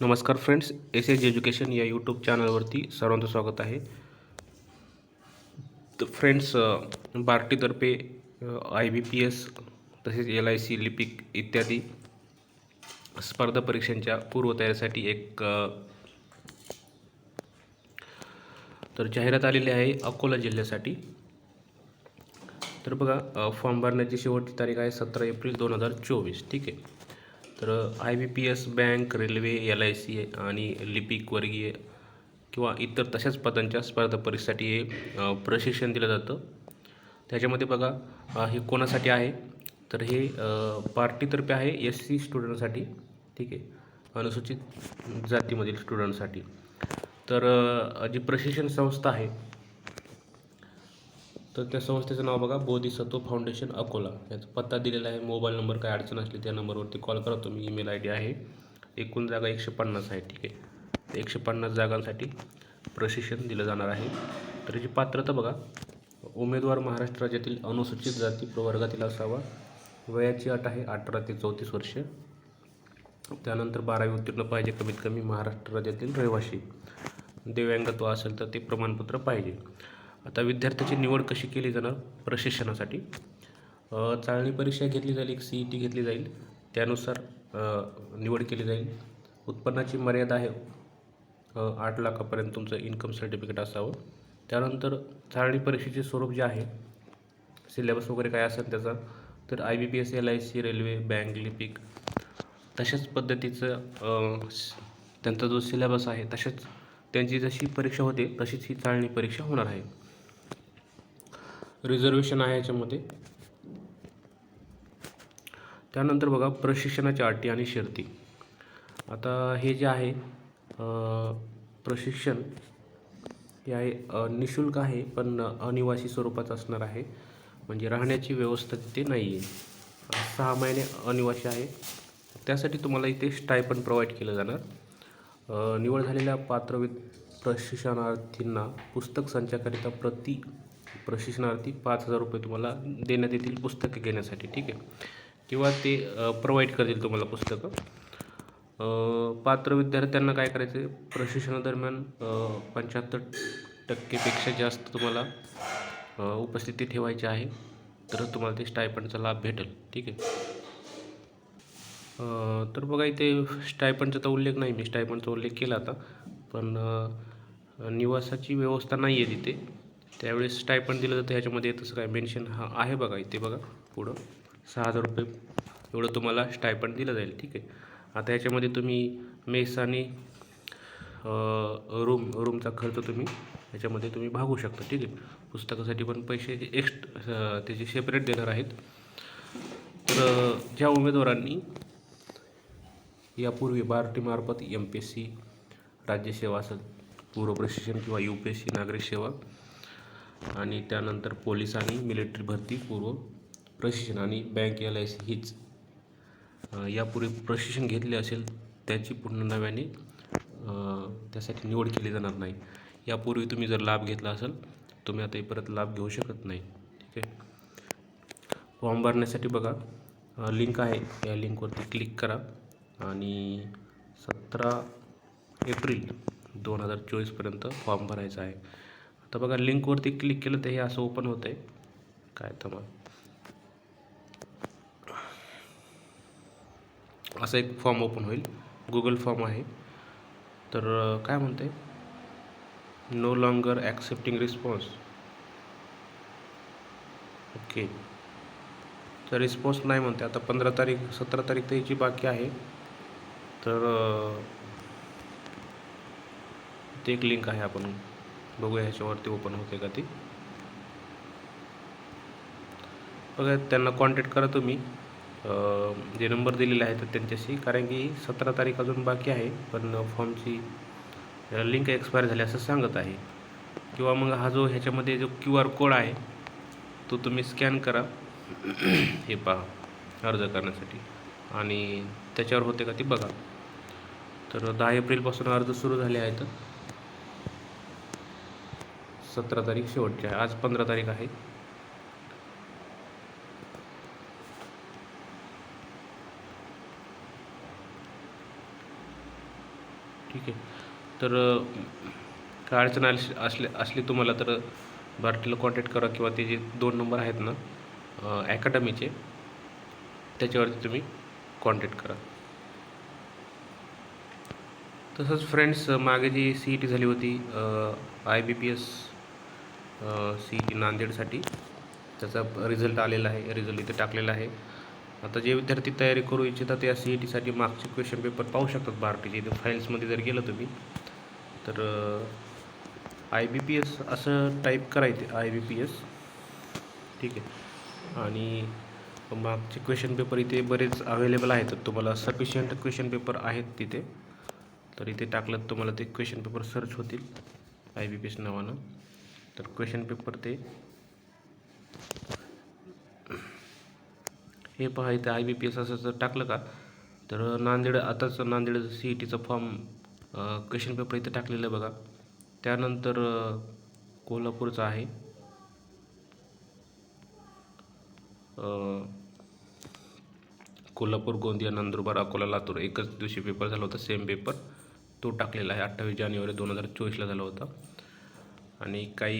नमस्कार friends S H education या YouTube चॅनलवरती सर्वांचं स्वागत आहे. तर फ्रेंड्स बार्टीतर्फे आय बी पी एस तसेच एल आय सी लिपिक इत्यादी स्पर्धा परीक्षांच्या पूर्वतयारीसाठी एक तर जाहिरात आलेली आहे अकोला जिल्ह्यासाठी. तर बघा फॉर्म भरण्याची शेवटची तारीख आहे सतरा एप्रिल दोन हजार चोवीस ठीक आहे. तर I B P S bank railway L I C आणि लिपिक वर्गीय किंवा इतर तशाच पदांच्या स्पर्धा परीक्षेसाठी हे प्रशिक्षण दिलं जातं. त्याच्यामध्ये बघा हे कोणासाठी आहे? तर हे पार्टीतर्फे आहे एस सी स्टुडंटसाठी ठीक आहे? अनुसूचित जातीमधील स्टुडंटसाठी तर जी प्रशिक्षण संस्था आहे तर त्या संस्थेचं नाव बघा बोधिसत्व फाउंडेशन अकोला. याचा पत्ता दिलेला आहे मोबाईल नंबर काय अडचण असली त्या नंबरवरती कॉल करा तुम्ही ईमेल आय डी आहे. एकूण जागा एकशे पन्नास आहे ठीक आहे. एकशे पन्नास जागांसाठी प्रशिक्षण दिलं जाणार आहे. तर याची पात्रता बघा उमेदवार महाराष्ट्र राज्यातील अनुसूचित जाती प्रवर्गातील असावा. वयाची अट आहे अठरा ते चौतीस वर्ष. त्यानंतर बारावी उत्तीर्ण पाहिजे कमीत कमी महाराष्ट्र राज्यातील रहिवासी दिव्यांगत्व असेल तर ते प्रमाणपत्र पाहिजे. आता विद्यार्थ्याची निवड कशी केली जाणार प्रशिक्षणासाठी? चाळणी परीक्षा घेतली जाईल एक सी ई टी घेतली जाईल त्यानुसार निवड केली जाईल. उत्पन्नाची मर्यादा आहे आठ लाखापर्यंत तुमचं इन्कम सर्टिफिकेट असावं. त्यानंतर चाळणी परीक्षेचे स्वरूप जे आहे सिलेबस वगैरे काय असेल त्याचा तर I B P S L I C railway bank लिपिक तशाच पद्धतीचं त्यांचा जो सिलेबस आहे तशाच त्यांची जशी परीक्षा होते तशीच ही चाळणी परीक्षा होणार आहे. रिझर्वेशन आहे याच्यामध्ये. त्यानंतर बघा प्रशिक्षणाच्या अटी आणि शर्ती. आता हे जे आहे प्रशिक्षण हे आहे निशुल्क आहे पण अनिवासी स्वरूपाचं असणार आहे. म्हणजे राहण्याची व्यवस्था तिथे नाही आहे सहा महिने अनिवासी आहे. त्यासाठी तुम्हाला इथे स्टायपण प्रोव्हाइड केलं जाणार. निवड झालेल्या पात्रवि प्रशिक्षणार्थींना पुस्तक संचाकरिता प्रति प्रशिक्षणार्थी पाच हजार रुपये तुम्हाला देण्यात येतील पुस्तकं घेण्यासाठी ठीक आहे? किंवा ते प्रोव्हाइड करतील तुम्हाला पुस्तकं. पात्र विद्यार्थ्यांना काय करायचं आहे प्रशिक्षणादरम्यान पंच्याहत्तर टक्केपेक्षा जास्त तुम्हाला उपस्थिती ठेवायची आहे. तर तुम्हाला ते स्टायपंडचा लाभ भेटेल ठीक आहे? तर बघा इथे स्टायपंडचा तर उल्लेख नाही. मी स्टायपंडचा उल्लेख केला आता. पण निवासाची व्यवस्था नाही आहे तिथे. त्यावेळेस स्टायपंड दिलं जातं ह्याच्यामध्ये तसं काय मेन्शन हा आहे बघा इथे बघा पुढं. सहा हजार रुपये एवढं तुम्हाला स्टायपंड दिलं जाईल ठीक आहे. आता ह्याच्यामध्ये तुम्ही मेस आणि रूम रूमचा खर्च तुम्ही ह्याच्यामध्ये तुम्ही भागू शकता ठीक आहे. पुस्तकासाठी पण पैसे एक्स्ट त्याचे सेपरेट देणार आहेत. तर ज्या उमेदवारांनी यापूर्वी बार्टीमार्फत एम पी एस सी राज्यसेवा असेल पूर्व प्रशिक्षण किंवा यू पी एस सी नागरिक सेवा आणि त्यानंतर पोलीस आणि मिलिटरी भरती पूर्व प्रशिक्षण आणि बँक एल आय सी हीच. यापूर्वी प्रशिक्षण घेतले असेल त्याची पुन्हा नव्याने त्यासाठी निवड केली जाणार नाही. यापूर्वी तुम्ही जर लाभ घेतला असेल तुम्ही आता परत लाभ घेऊ शकत नाही. ठीक आहे? फॉर्म भरण्यासाठी बघा लिंक आहे या लिंकवरती क्लिक करा. आणि सतरा एप्रिल दोन हजार चोवीसपर्यंत फॉर्म भरायचा आहे. आता बघा लिंकवरती क्लिक केलं तर हे असं ओपन होतं आहे काय तर मग. असा एक फॉर्म ओपन होईल. गुगल फॉर्म आहे. तर काय म्हणते no longer accepting response okay तर रिस्पॉन्स नाही म्हणते आता पंधरा तारीख सतरा तारीख तर याची बाकी आहे. तर ते एक लिंक आहे आपण बघूया ह्याच्यावरती ओपन होते का ती. बघा त्यांना कॉन्टॅक्ट करा तुम्ही. जे नंबर दिलेले आहेत त्यांच्याशी कारण की सतरा तारीख अजून बाकी आहे पण फॉर्मची लिंक एक्सपायर झाली असं सांगत आहे. किंवा मग हा जो ह्याच्यामध्ये जो क्यू आर कोड आहे तो तुम्ही स्कॅन करा. हे पहा अर्ज करण्यासाठी. आणि त्याच्यावर होते का ते बघा. तर दहा एप्रिलपासून अर्ज सुरू झाले आहेत. सतरा तारीख शेवटची आहे. आज पंधरा तारीख आहे. ठीक आहे. तर काय अडचण आली असले असली तुम्हाला तर भारतीला कॉन्टॅक्ट करा किंवा ते जे दोन नंबर आहेत ना अकॅडमीचे त्याच्यावरती तुम्ही कॉन्टॅक्ट करा. तसंच फ्रेंड्स मागे जी सी ई टी झाली होती I B P S C E T नांदेडसाठी. त्याचा रिझल्ट आलेला आहे रिझल्ट इथे टाकलेला आहे. आता जे विद्यार्थी तयारी करू इच्छितात त्या सी ई टीसाठी मागचे क्वेश्चन पेपर पाहू शकतात बार्टीचे इथे फाईल्समध्ये जर गेलं तुम्ही तर आय बी पी एस असं टाईप करायचे आय बी पी एस ठीक आहे. आणि मागचे क्वेश्चन पेपर इथे बरेच अवेलेबल आहेत. तर तुम्हाला सफिशियंट क्वेश्चन पेपर आहेत तिथे. तर इथे टाकलं तुम्हाला ते क्वेश्चन पेपर सर्च होतील. आय बी पी एस नावानं. तर क्वेश्चन पेपर ते. हे पहा इथे आय बी पी एस असं जर टाकलं का तर नांदेड आताच नांदेड सी ई टीचा फॉर्म क्वेश्चन पेपर इथे टाकलेलं आहे बघा. त्यानंतर कोल्हापूरचं आहे. कोल्हापूर गोंदिया नंदुरबार अकोला लातूर एकच दिवशी पेपर झाला होता सेम पेपर तो टाकलेला आहे अठ्ठावीस जानेवारी दोन हजार चोवीसला झाला होता. आणि काही